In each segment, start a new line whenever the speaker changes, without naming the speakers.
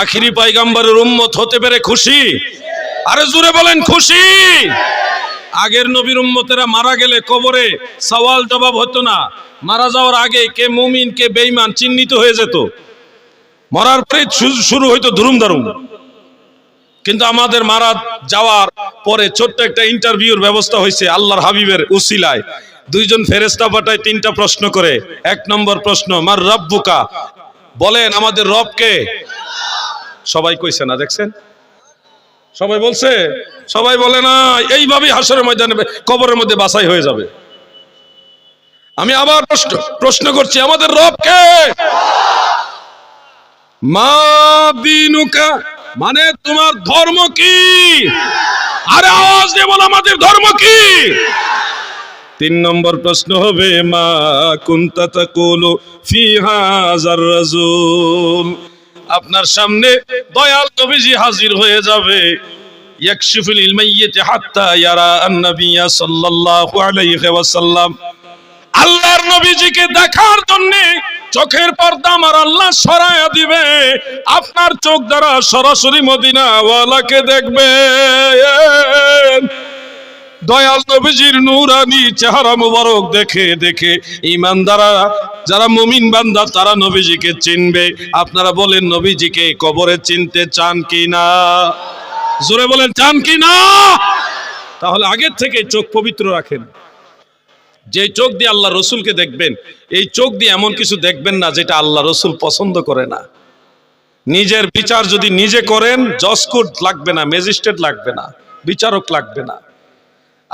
আখিরি পাইগাম্বারের উম্মত হতে পেরে খুশি? আরে জুড়ে বলেন, খুশি? আগের নবীর উম্মতেরা মারা গেলে কবরে সওয়াল জবাব হতো না। মারা যাওয়ার আগে কে মুমিন, কে বেঈমান চিহ্নিত হয়ে যেত। মরার পরে শুরু হইতো ধুরুম দারুম। কিন্তু আমাদের মারা যাওয়ার পরে ছোট্ট একটা ইন্টারভিউর ব্যবস্থা হয়েছে আল্লাহর হাবিবের উসিলায়। দুইজন ফেরেস্তা পাঠায় তিনটা প্রশ্ন করে। এক নম্বর প্রশ্ন, মার রব্বুকা? বলেন, আমাদের রবকে সবাই কইছে না, দেখছেন? সবাই বলছে, সবাই বলে না, এইভাবেই হাসরের ময়দানে কবরের মধ্যে বাছাই হয়ে যাবে। আমি আবার প্রশ্ন প্রশ্ন করছি, আমাদের রবকে মা মানে তোমার ধর্ম কি? আরে আওয়াজ বলো, আমাদের ধর্ম কি? তিন নম্বর প্রশ্ন হবে, মা কুনতা তাকুলু ফি হাজার রাজুল। আপনার সামনে দয়াল নবীজি হাজির হয়ে যাবে। ইয়াকশিফুল হাত্তা ইয়ারা আন-নাবিয়্য সাল্লাল্লাহু আলাইহি ওয়াসাল্লাম। আল্লাহর নবীজিকে দেখার জন্য চোখের পর্দা আমার আল্লাহ সরায়া দিবে। আপনার চোখ দ্বারা সরাসরি মদিনা ওয়ালাকে দেখবে। দয়াল নবীজির নূরানি চেহারা মুবারক দেখে দেখে ইমানদারা যারা মুমিন বান্দা, তারা নবীজিকে চিনবে। আপনারা বলেন, নবীজিকে কবরে চিনতে চান কি না জোরে বলেন, চান কি না তাহলে আগের থেকে চোখ পবিত্র রাখেন। যে চোখ দিয়ে আল্লাহ রসুলকে দেখবেন, এই চোখ দিয়ে এমন কিছু দেখবেন না যেটা আল্লাহ রসুল পছন্দ করে না। নিজের বিচার যদি নিজে করেন জসকোট লাগবে না, ম্যাজিস্ট্রেট লাগবে না, বিচারক লাগবে না।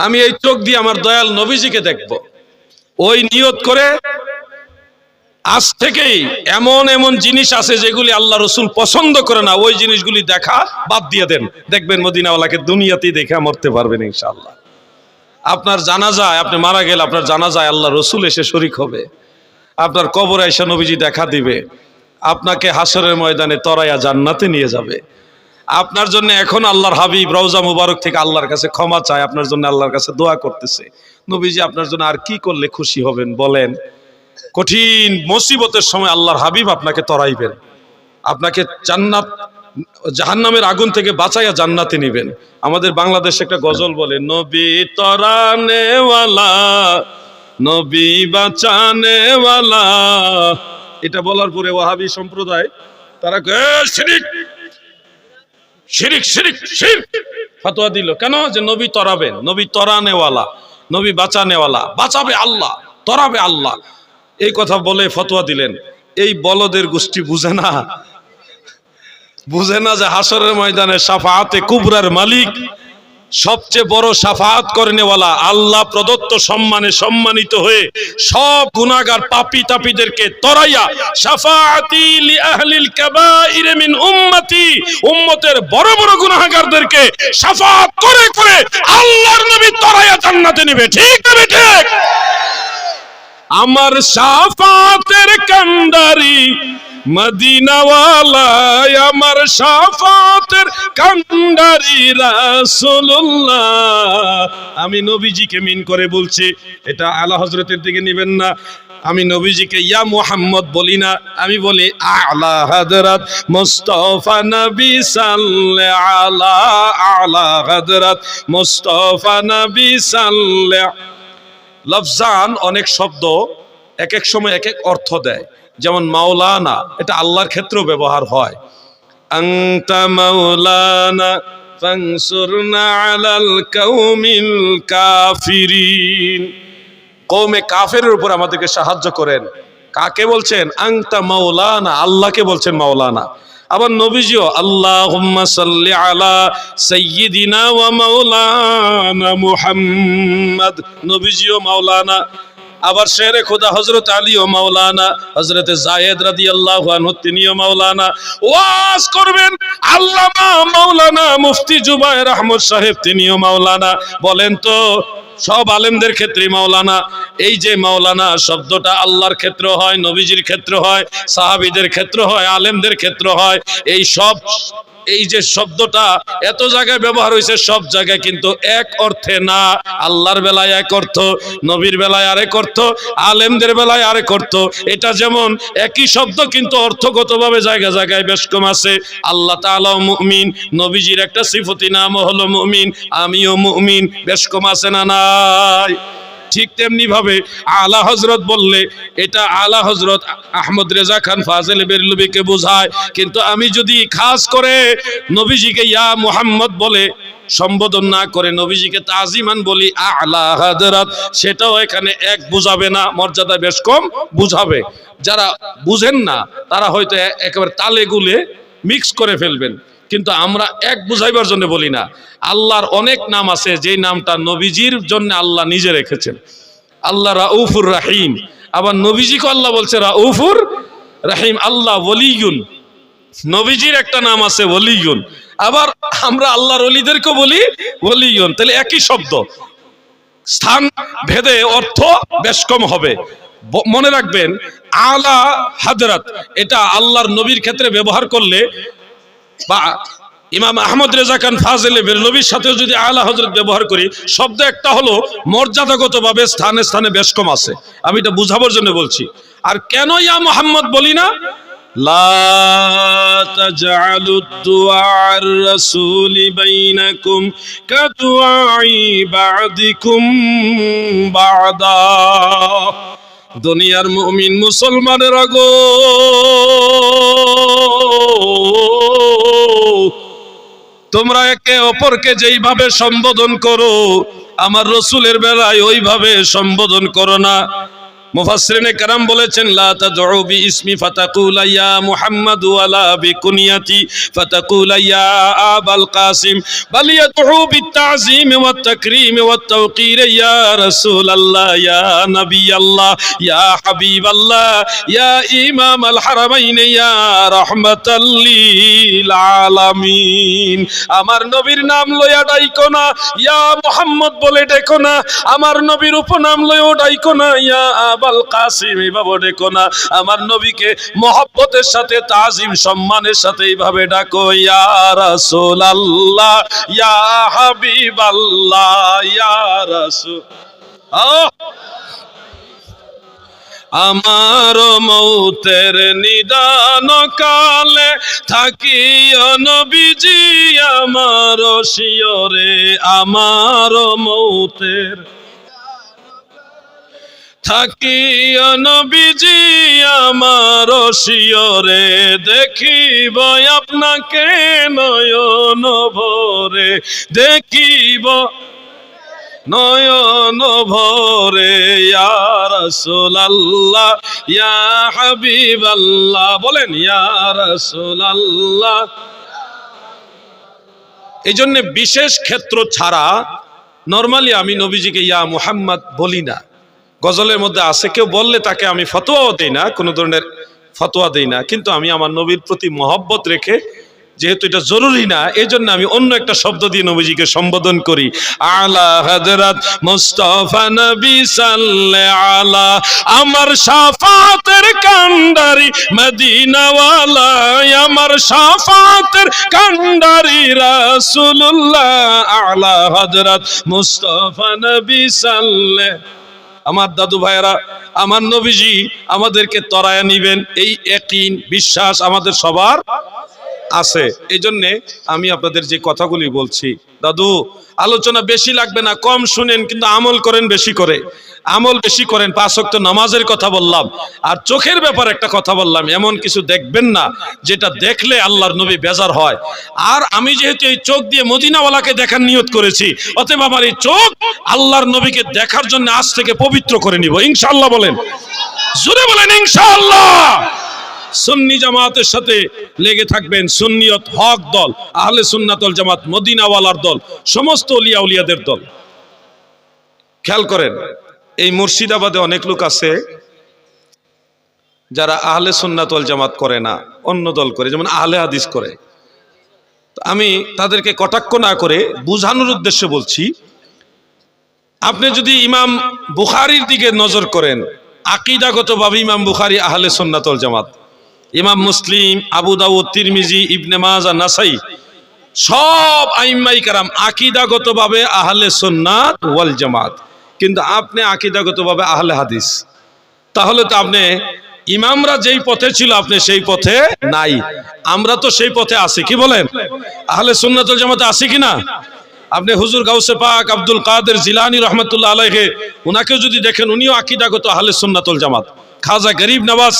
আমি এই চোখ দিয়ে আমার দয়াল নবীজিকে দেখব। ওই নিয়ত করে আজ থেকেই এমন এমন জিনিস আছে যেগুলি আল্লাহ রসুল পছন্দ করে না। ওই জিনিসগুলি দেখা বাদ দিয়ে দেন। দেখবেন মদিনাওয়ালাকে দুনিয়াতেই দেখে মরতে পারবেন ইনশাআল্লাহ। আপনার জানা যায় আপনি মারা গেলে আপনার জানা যায় আল্লাহ রসুল এসে শরিক হবে। আপনার কবর এসে নবীজি দেখা দিবে। আপনাকে হাসরের ময়দানে তরাইয়া জান্নাতে নিয়ে যাবে। আপনার জন্য এখন আল্লাহর হাবিব রওজা মুবারক থেকে আল্লাহর কাছে ক্ষমা চায়, আপনার জন্য আল্লাহর কাছে দোয়া করতেছে। নবীজি আপনার জন্য আর কি করলে খুশি হবেন বলেন? কঠিন মুসিবতের সময় আল্লাহর হাবিব আপনাকে তরাইবেন। আপনাকে জান্নাত, জাহান্নামের আগুন থেকে বাঁচাইয়া জান্নাতে নিবেন। আমাদের বাংলাদেশে একটা গজল বলে, নবী তরানেওয়ালা, নবী বাঁচানেওয়ালা। এটা বলার পরে ওয়াহাবি সম্প্রদায়, তারা শিরিক শিরিক শিরিক শিরিক। ফতোয়া দিল। কেন? যে নবী তরাবেন। নবী তরানেওয়ালা, নবী বাঁচানেওয়ালা। বাঁচাবে আল্লাহ, তরাবে আল্লাহ। এই কথা বলে ফতোয়া দিলেন। এই বলদের গোষ্ঠী বুঝে না? বুঝে না যে হাসরের ময়দানে সাফাহাতে কুবরার মালিক। সবচেয়ে বড় সাফাত করে করেনেওয়ালা আল্লাহ প্রদত্ত সম্মানে সম্মানিত হয়ে সব গুনাহগার পাপী তাপীদেরকে তরাইয়া সাফাআতি লি আহলিল কাবাইর মিন উম্মতি উম্মতের বড় বড় গুনাহগারদেরকে সাফাত করে করে আল্লাহর নবী তরাইয়া জান্নাতে নেবে। ঠিক না ঠিক? আমার সাফাতের কান্ডারি মদিনাওয়ালা আমার সাফাতের কান্ডারি রাসূলুল্লাহ। আমি নবীজিকে মিন করে বলছি, এটা আলা হযরতের দিকে নেবেন না। আমি নবীজিকে ইয়া মুহাম্মদ বলি না, আমি বলি আলা হযরত মুস্তাফা নবী সাল্লাল্লাহু আলা আলা হযরত মুস্তাফা নবী সাল্লাল্লাহু লফজান অনেক শব্দ এক এক সময় এক এক অর্থ দেয়। যেমন মাওলানা, এটা আল্লাহর ক্ষেত্রেও ব্যবহার হয়। মাওলানা কাফেরের উপর আমাদেরকে সাহায্য করেন। কাকে বলছেন? আংতা মাওলানা, আল্লাহকে বলছেন মাওলানা। আবার নবীজিও সাল্লি আলা ওয়া মাওলানা নবীজিও, মাওলানা। আবার শেরে খোদা হজরত আলী ও মাওলানা। হজরত জায়েদ রাদি আল্লাহ তিনিও, মাওলানা। ওয়াজ করবেন, আল্লামা মাওলানা মুফতি জুবায়ের আহমদ সাহেব, তিনিও, মাওলানা। বলেন তো সব আলেমদের ক্ষেত্রে মাওলানা, এই যে মাওলানা শব্দটা আল্লাহর ক্ষেত্র হয়, নবীজির ক্ষেত্র হয়, সাহাবিদের ক্ষেত্র হয়, আলেমদের ক্ষেত্র হয়, এই সব এই যে শব্দটা এত জায়গায় ব্যবহার হয়েছে, সব জায়গায় কিন্তু এক অর্থে না। আল্লাহর বেলায় এক অর্থ, নবীর বেলায় আরেক অর্থ, আলেমদের বেলায় আরেক অর্থ। এটা যেমন একই শব্দ, কিন্তু অর্থগতভাবে জায়গা জায়গায় বেশ কম আছে। আল্লাহ তাআলা মুমিন, নবীজির একটা সিফতি নাম হলো মুমিন, আমিও মুমিন, বেশ কম আছে না নাই? ঠিক তেমনি ভাবে আলা হজরত বললে, এটা আলা হজরত আহমদ রেজা খান ফাজেল বেরলুবিকে বোঝায়, কিন্তু আমি যদি খাস করে নবীজিকে ইয়া মুহাম্মদ বলে সম্বোধন না করে নবীজিকে তাজিমান বলি আলা হজরত সেটাও এখানে এক বুঝাবে না, মর্যাদা বেশ কম বুঝাবে। যারা বুঝেন না, তারা হয়তো একেবারে তালে গুলে মিক্স করে ফেলবেন। কিন্তু আমরা এক বুঝাইবার জন্য বলি না। আল্লাহর অনেক নাম আছে, যেই নামটা নবীজির জন্য আল্লাহ নিজে রেখেছেন। আল্লাহ রাউফুর রাহিম। আবার নবীজিকে আল্লাহ বলছে, রাউফুর রাহিম, আল্লাহ ওলিগুন নবীজির একটা নাম আছে ওলিগুন আবার আমরা আল্লাহর অলিদেরকে বলি ওলিগুন তাহলে একই শব্দ। স্থান, ভেদে অর্থ বেশ কম হবে। মনে রাখবেন, আলা হাজরাত, এটা আল্লাহর নবীর ক্ষেত্রে ব্যবহার করলে বা ইমাম আহমদ রেজা খান ফাজেলে বেরলবির সাথেও যদি আলা হজরত ব্যবহার করি শব্দ একটা হলো মর্যাদাগতভাবে স্থানে স্থানে বেশ কম আছে আমি এটা বুঝাবার জন্য বলছি আর কেন ইয়া মোহাম্মদ বলি না لا تجعلوا الدعاء الرسول بينكم كدعاء بعضكم بعضا দুনিয়ার মুমিন মুসলমানের আগো তোমরা একে অপরকে যেইভাবে সম্বোধন করো আমার রসুলের বেলায় ওইভাবে সম্বোধন করো না। মুফাসসিরিনে কারাম বলেছেন, লা তাদউ বিইসমি ফাতাকুলা ইয়া মুহাম্মাদ ওয়ালা বিকুনিয়াতি ফাতাকুলা ইয়া আবাল কাসিম। বাল ইয়াদউ বিতাযীম ওয়াত তাকরীম ওয়াত তাওকীর, ইয়া রাসূলাল্লাহ, ইয়া নবিয়াল্লাহ, ইয়া হাবিবাল্লাহ, ইয়া ইমাম আল হারামাইন, ইয়া রাহমাতাল লিল আলামিন। আমার নবীর নাম লইয়া ডাইকো না, ইয়া মুহাম্মদ বলে ডেকো না। আমার নবীর উপনাম লইয়া ডাইকো না, ইয়া আবাল কাসিম এইভাবে ডেকো না। আমার নবীকে মহব্বতের সাথে, তাজিম সম্মানের সাথে এইভাবে ডাকো, ইয়া রাসূলাল্লাহ, ইয়া হাবিবাল্লাহ, ইয়া রাসূল আমার মৌতের নিদান কালে থাকি নবীজি, আমার শিয়রে, আমার মৌতের থাকি নবীজি আমার শিয়রে, দেখিব আপনাকে নয়ন ভরে, দেখিব নয়ন ভরে, ইয়া রাসূলুল্লাহ, ইয়া হাবিবাল্লাহ, বলেন ইয়া রাসূলুল্লাহ। এই জন্য বিশেষ ক্ষেত্র ছাড়া নর্মালি আমি নবীজিকে ইয়া মুহাম্মদ বলি না। গজলের মধ্যে আছে, কেউ বললে তাকে আমি ফতোয়াও দেই না, কোনো ধরনের ফতোয়া দেই না, কিন্তু আমি আমার নবীর প্রতি মহব্বত রেখে, যেহেতু এটা জরুরি না এই জন্য আমি অন্য একটা শব্দ দিয়ে নবীজিকে সম্বোধন করি। আলা হযরত মুস্তাফা নবী সাল্লে আলা, আমার শাফাতের কান্ডারি মদিনাওয়ালা, আমার শাফাতের কান্ডারি রাসূলুল্লাহ, আলা হযরত মুস্তাফা নবী সাল্লে আমার দাদু ভাইয়েরা আমার নবীজি আমাদেরকে তরায়া নিবেন এই একই বিশ্বাস আমাদের সবার আছে। এই জন্যে আমি আপনাদের যে কথাগুলি বলছি, দাদু, আলোচনা বেশি লাগবে না, কম শুনেন, কিন্তু আমল করেন বেশি করে। আমল বেশি করেন, পাঁচ ওয়াক্ত নামাজের কথা বললাম। আর চোখের ব্যাপারে একটা কথা বললাম, এমন কিছু দেখবেন না, যেটা দেখলে আল্লাহর নবী বেজার হয়। আর আমি যেহেতু এই চোখ দিয়ে মদিনাওয়ালাকে দেখার নিয়ত করেছি, অতএব আমার এই চোখ আল্লাহর নবীকে দেখার জন্য আজ থেকে পবিত্র করে নিব। ইনশাল্লাহ বলেন। জোরে বলেন, ইনশাআল্লাহ! সুন্নি জামাতের সাথে লেগে থাকবেন সুন্নিয়ত হক দল, আহলে সুন্নাতল জামাত, মদিনাওয়ালার দল, সমস্ত উলিয়া উলিয়াদের দল। খেয়াল করেন, এই মুর্শিদাবাদে অনেক লোক আছে যারা আহলে সুন্নাতল জামাত করে না, অন্য দল করে, যেমন আহলে হাদিস করে। আমি তাদেরকে কটাক্ষ না করে বুঝানোর উদ্দেশ্যে বলছি, আপনি যদি ইমাম বুখারির দিকে নজর করেন, আকিদাগতভাবে ইমাম বুখারি আহলে সুন্নাতল জামাত। ইমাম মুসলিম, আবু দাউদ, তিরমিজি, ইবনে মাজা নাসাই, সব আইম্মাই কারাম আকিদাগতভাবে আহলে সুন্নাত ওয়াল জামাত। কিন্তু আপনি আকিদাগতভাবে আহলে হাদিস। তাহলে তো আপনি, ইমামরা যেই পথে ছিল, আপনি সেই পথে নাই। আমরা তো সেই পথে আছি, কি বলেন? আহলে সুন্নাতুল জামাতে আছি কি না আপনি হুজুর গাউসে পাক আব্দুল কাদের জিলানি রহমতুল্লাহ আলাইহে, উনাকেও যদি দেখেন, উনিও আকিদাগত আহলে সুন্নাতুল জামাত। খাজা গরিব নওয়াজ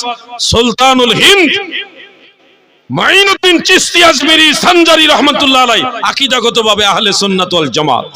সুলতানুল হিন্দ, মাইনুদ্দিন চিস্তি আজমেরি সঞ্জারি রহমতুল্লাহ আলাই আকিদাগতভাবে আহলে সুন্নাত ওয়াল জামাত।